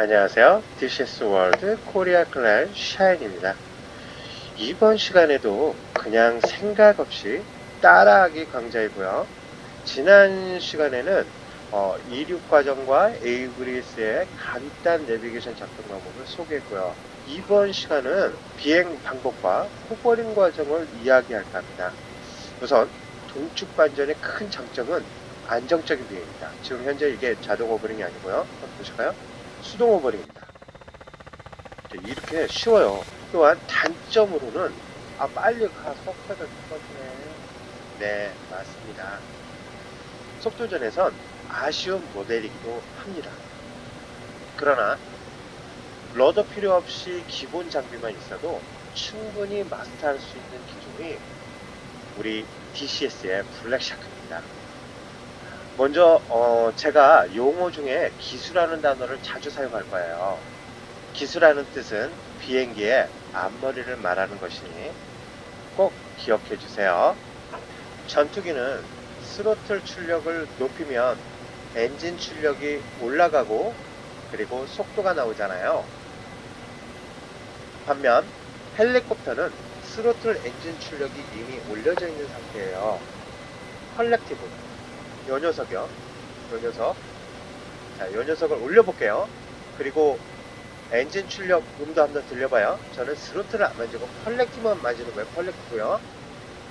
안녕하세요. DCS 월드 코리아 클랜 샤인입니다. 이번 시간에도 그냥 생각 없이 따라하기 강좌이고요. 지난 시간에는 어, 이륙 과정과 에이브리스의 간단 내비게이션 작동 방법을 소개했고요. 이번 시간은 비행 방법과 호버링 과정을 이야기할까 합니다. 우선 동축 반전의 큰 장점은 안정적인 비행입니다. 지금 현재 이게 자동 호버링이 아니고요. 보실까요? 수동. 네, 이렇게 쉬워요. 또한 단점으로는 아 빨리 가 속도가 떨어지네. 네 맞습니다. 속도전에선 아쉬운 모델이기도 합니다. 그러나 러더 필요 없이 기본 장비만 있어도 충분히 마스터할 수 있는 기종이 우리 DCS의 블랙샤크입니다. 먼저 어, 제가 용어 중에 기수라는 단어를 자주 사용할 거예요. 기수라는 뜻은 비행기의 앞머리를 말하는 것이니 꼭 기억해 주세요. 전투기는 스로틀 출력을 높이면 엔진 출력이 올라가고 그리고 속도가 나오잖아요. 반면 헬리콥터는 스로틀 엔진 출력이 이미 올려져 있는 상태예요. 컬렉티브 요 녀석이요. 요 녀석. 자, 요 녀석을 올려볼게요. 그리고 엔진 출력 음도 한번 들려봐요. 저는 스로틀을 안 만지고 컬렉티브만 만지는 거예요. 컬렉티브요.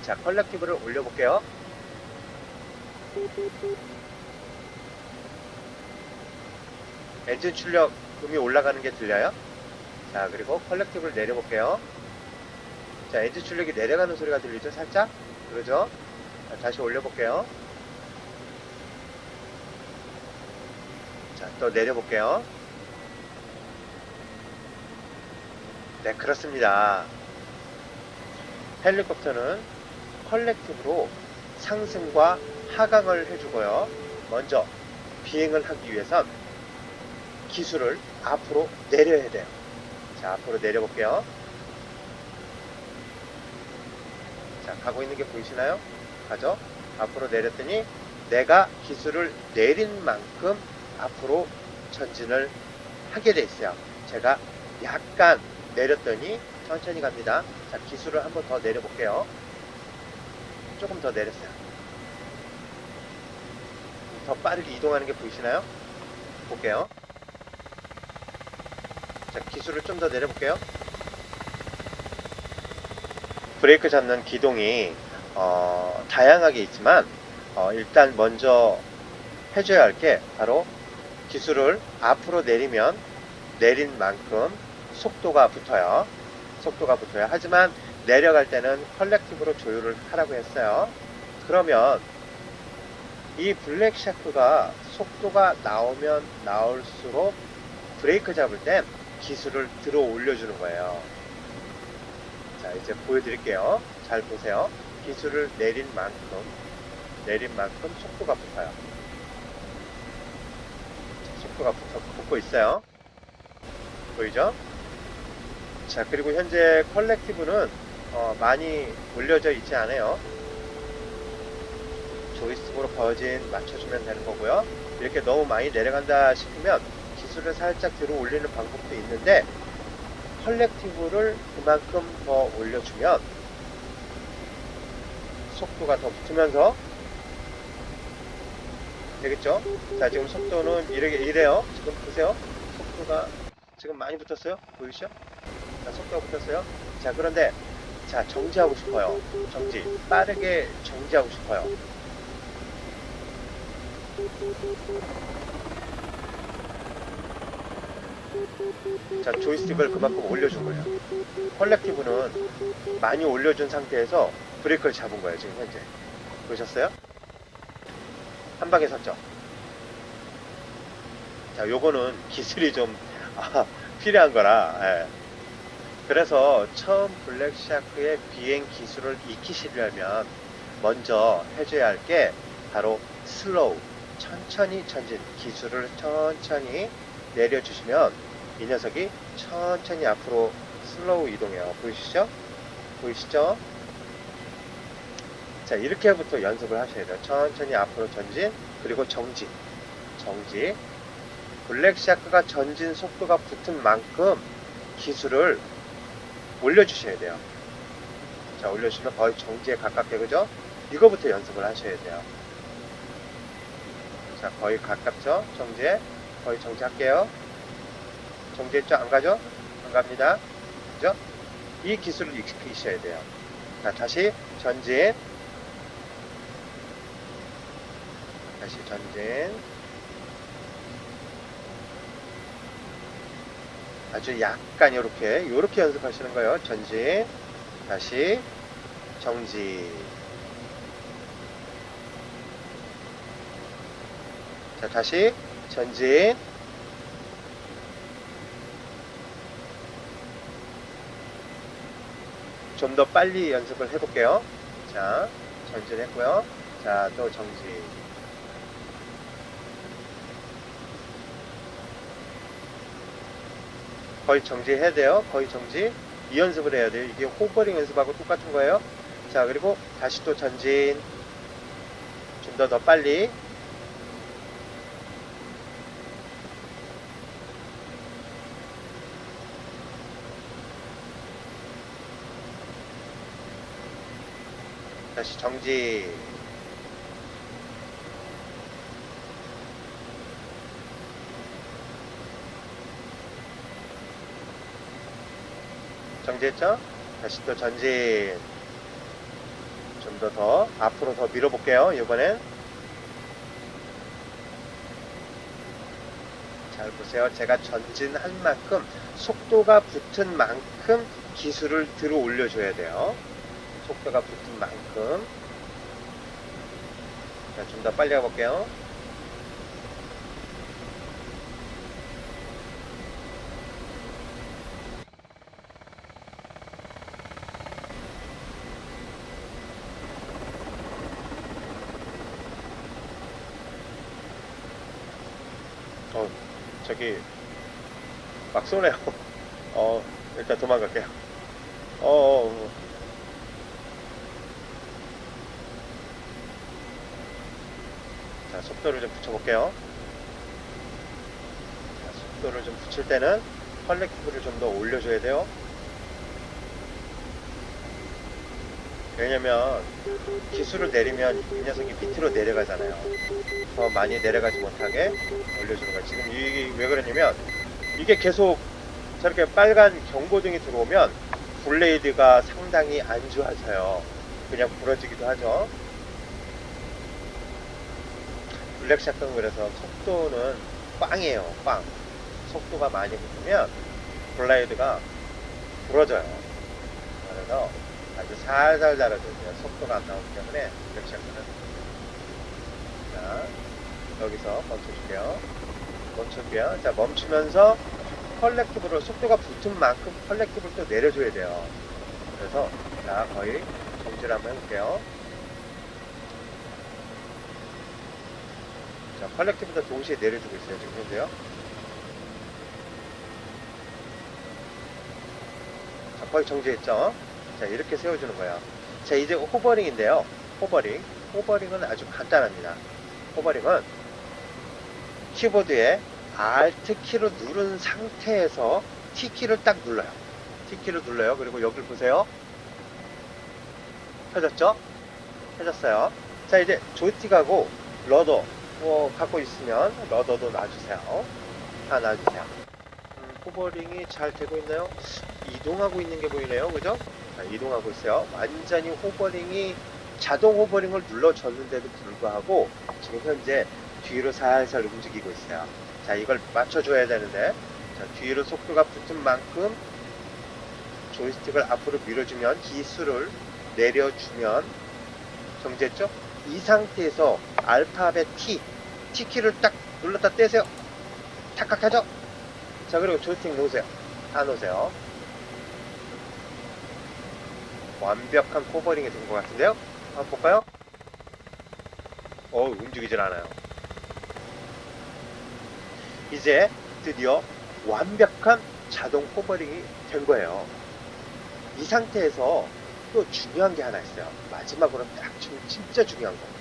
자, 컬렉티브를 올려볼게요. 엔진 출력 음이 올라가는 게 들려요. 자, 그리고 컬렉티브를 내려볼게요. 자, 엔진 출력이 내려가는 소리가 들리죠? 살짝? 그러죠? 자, 다시 올려볼게요. 자, 또 내려볼게요. 네, 그렇습니다. 헬리콥터는 컬렉티브로 상승과 하강을 해주고요. 먼저 비행을 하기 위해선 기술을 앞으로 내려야 돼요. 자, 앞으로 내려볼게요. 자, 가고 있는 게 보이시나요? 가죠? 앞으로 내렸더니 내가 기술을 내린 만큼 앞으로 전진을 하게 돼 있어요. 제가 약간 내렸더니 천천히 갑니다. 자, 기술을 한번 더 내려볼게요. 조금 더 내렸어요. 더 빠르게 이동하는 게 보이시나요? 볼게요. 자, 기술을 좀 더 내려볼게요. 브레이크 잡는 기동이 어, 다양하게 있지만 어, 일단 먼저 해줘야 할 게 바로 기술을 앞으로 내리면 내린 만큼 속도가 붙어요. 속도가 붙어요. 하지만 내려갈 때는 컬렉티브로 조율을 하라고 했어요. 그러면 이 블랙 샤크가 속도가 나오면 나올수록 브레이크 잡을 땐 기술을 들어 올려주는 거예요. 자, 이제 보여드릴게요. 잘 보세요. 기술을 내린 만큼, 내린 만큼 속도가 붙어요. 속도가 붙어, 붙고 있어요. 보이죠? 자, 그리고 현재 컬렉티브는 어, 많이 올려져 있지 않아요. 조이스틱으로 버진 맞춰주면 되는 거고요. 이렇게 너무 많이 내려간다 싶으면 기술을 살짝 들어 올리는 방법도 있는데 컬렉티브를 그만큼 더 올려주면 속도가 더 붙으면서 되겠죠? 자 지금 속도는 이래, 이래요. 지금 보세요. 속도가 지금 많이 붙었어요? 보이시죠? 자 속도가 붙었어요. 자 그런데 자 정지하고 싶어요. 정지. 빠르게 정지하고 싶어요. 자 조이스틱을 그만큼 올려준 거예요. 컬렉티브는 많이 올려준 상태에서 브레이크를 잡은 거예요 지금 현재. 보셨어요? 한 방에 섰죠 자 요거는 기술이 좀 아, 필요한 거라 예. 그래서 처음 블랙샤크의 비행 기술을 익히시려면 먼저 해줘야 할 게 바로 슬로우 천천히 전진 기술을 천천히 내려주시면 이 녀석이 천천히 앞으로 슬로우 이동해요. 보이시죠? 보이시죠? 자, 이렇게부터 연습을 하셔야 돼요. 천천히 앞으로 전진, 그리고 정지. 정지. 블랙 샤크가 전진 속도가 붙은 만큼 기술을 올려주셔야 돼요. 자, 올려주시면 거의 정지에 가깝게, 그죠? 이거부터 연습을 하셔야 돼요. 자, 거의 가깝죠? 정지에. 거의 정지할게요. 정지했죠? 안 가죠? 안 갑니다. 그죠? 이 기술을 익히셔야 돼요. 자, 다시 전진. 다시 전진. 아주 약간 요렇게, 요렇게 연습하시는 거예요. 전진. 다시 정지. 자, 다시 전진. 좀 더 빨리 연습을 해볼게요. 자, 전진했고요. 자, 또 정지. 거의 정지해야 돼요. 거의 정지. 이 연습을 해야 돼요. 이게 호버링 연습하고 똑같은 거예요. 자, 그리고 다시 또 전진. 좀 더 더 빨리. 다시 정지. 정지했죠? 다시 또 전진. 좀 더 더 앞으로 더 밀어볼게요. 이번엔. 잘 보세요. 제가 전진한 만큼 속도가 붙은 만큼 기술을 들어 올려줘야 돼요. 속도가 붙은 만큼. 자, 좀더 빨리 가볼게요. 어, 저기, 막 쏘네요. 어, 일단 도망갈게요. 어, 어, 어. 자, 속도를 좀 붙여볼게요. 자, 속도를 좀 붙일 때는 컬렉티브를 좀 더 올려줘야 돼요. 왜냐면 기술을 내리면 이 녀석이 밑으로 내려가잖아요. 더 많이 내려가지 못하게 올려주는 거예요. 지금 이게 왜 그러냐면 이게 계속 저렇게 빨간 경고등이 들어오면 블레이드가 상당히 안 좋아져요. 그냥 부러지기도 하죠. 블랙샷은 그래서 속도는 빵이에요. 빵. 속도가 많이 붙으면 블레이드가 부러져요. 그래서 아주 살살 자라줘야 돼요. 속도가 안 나오기 때문에 블랙샷은 자 여기서 멈춰줄게요. 멈출게요. 자 멈추면서 컬렉티브로 속도가 붙은 만큼 컬렉티브를 또 내려줘야 돼요. 그래서 자 거의 정지를 한번 해볼게요. 자 컬렉티브도 동시에 내려주고 있어요. 지금 현재요. 자 거의 정지했죠. 자 이렇게 세워주는 거예요. 자 이제 호버링인데요. 호버링. 호버링은 아주 간단합니다. 호버링은 키보드에 Alt 키를 누른 상태에서 T 키를 딱 눌러요. T 키를 눌러요. 그리고 여기를 보세요. 펴졌죠? 펴졌어요. 자 이제 조이스틱하고 러더 뭐 갖고 있으면 러더도 놔주세요. 다 놔주세요. 음, 호버링이 잘 되고 있나요? 이동하고 있는 게 보이네요. 그죠? 자, 이동하고 있어요. 완전히 호버링이 자동 호버링을 눌러줬는데도 불구하고 지금 현재 뒤로 살살 움직이고 있어요. 자, 이걸 맞춰줘야 되는데, 자, 뒤로 속도가 붙은 만큼 조이스틱을 앞으로 밀어주면 기술을 내려주면 정지했죠? 이 상태에서 알파벳 T, T키를 딱 눌렀다 떼세요. 탁탁하죠? 자, 그리고 조이스틱 놓으세요. 다 놓으세요. 완벽한 코버링이 된 것 같은데요? 한번 볼까요? 어, 움직이질 않아요. 이제 드디어 완벽한 자동 호버링이 된 거예요. 이 상태에서 또 중요한 게 하나 있어요. 마지막으로 딱 중- 진짜 중요한 거.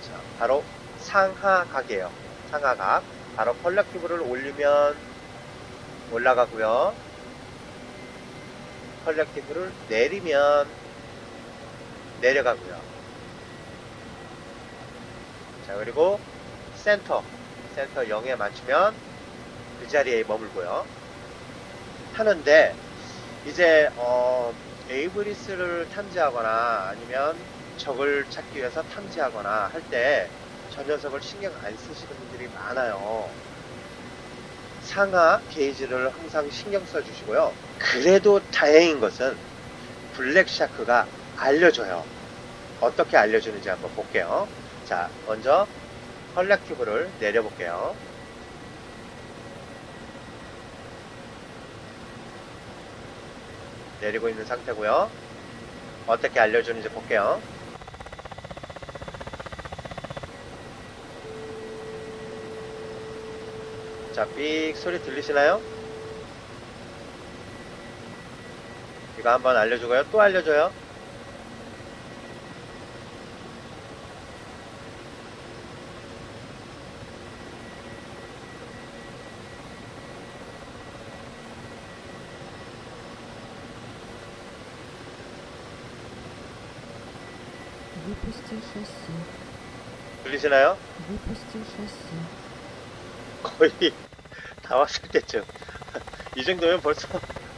자, 바로 상하각이에요. 상하각. 바로 컬렉티브를 올리면 올라가고요. 컬렉티브를 내리면 내려가고요. 자, 그리고 센터, 센터 0에 맞추면 그 자리에 머물고요. 하는데, 이제, 어, 에이브리스를 탐지하거나 아니면 적을 찾기 위해서 탐지하거나 할 때 저 녀석을 신경 안 쓰시는 분들이 많아요. 상하 게이지를 항상 신경 써 주시고요. 그래도 다행인 것은 블랙샤크가 알려줘요. 어떻게 알려주는지 한번 볼게요. 자, 먼저 컬렉티브를 내려볼게요. 내리고 있는 상태고요. 어떻게 알려주는지 볼게요. 자, 삑 소리 들리시나요? 이거 한번 알려주고요. 또 알려줘요. Выпусти шасси. 들리시나요? Выпусти шасси. 거의 다 왔을 때쯤. 이 정도면 벌써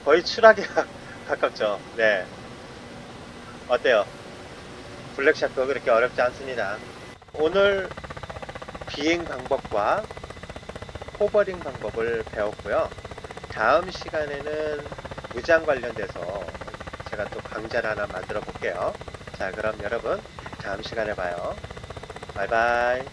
거의 추락에 가- 가깝죠. 네. 어때요? 블랙샤크 그렇게 어렵지 않습니다. 오늘 비행 방법과 호버링 방법을 배웠고요. 다음 시간에는 무장 관련돼서 제가 또 강좌를 하나 만들어 볼게요. 자, 그럼 여러분 다음 시간에 봐요. 바이바이.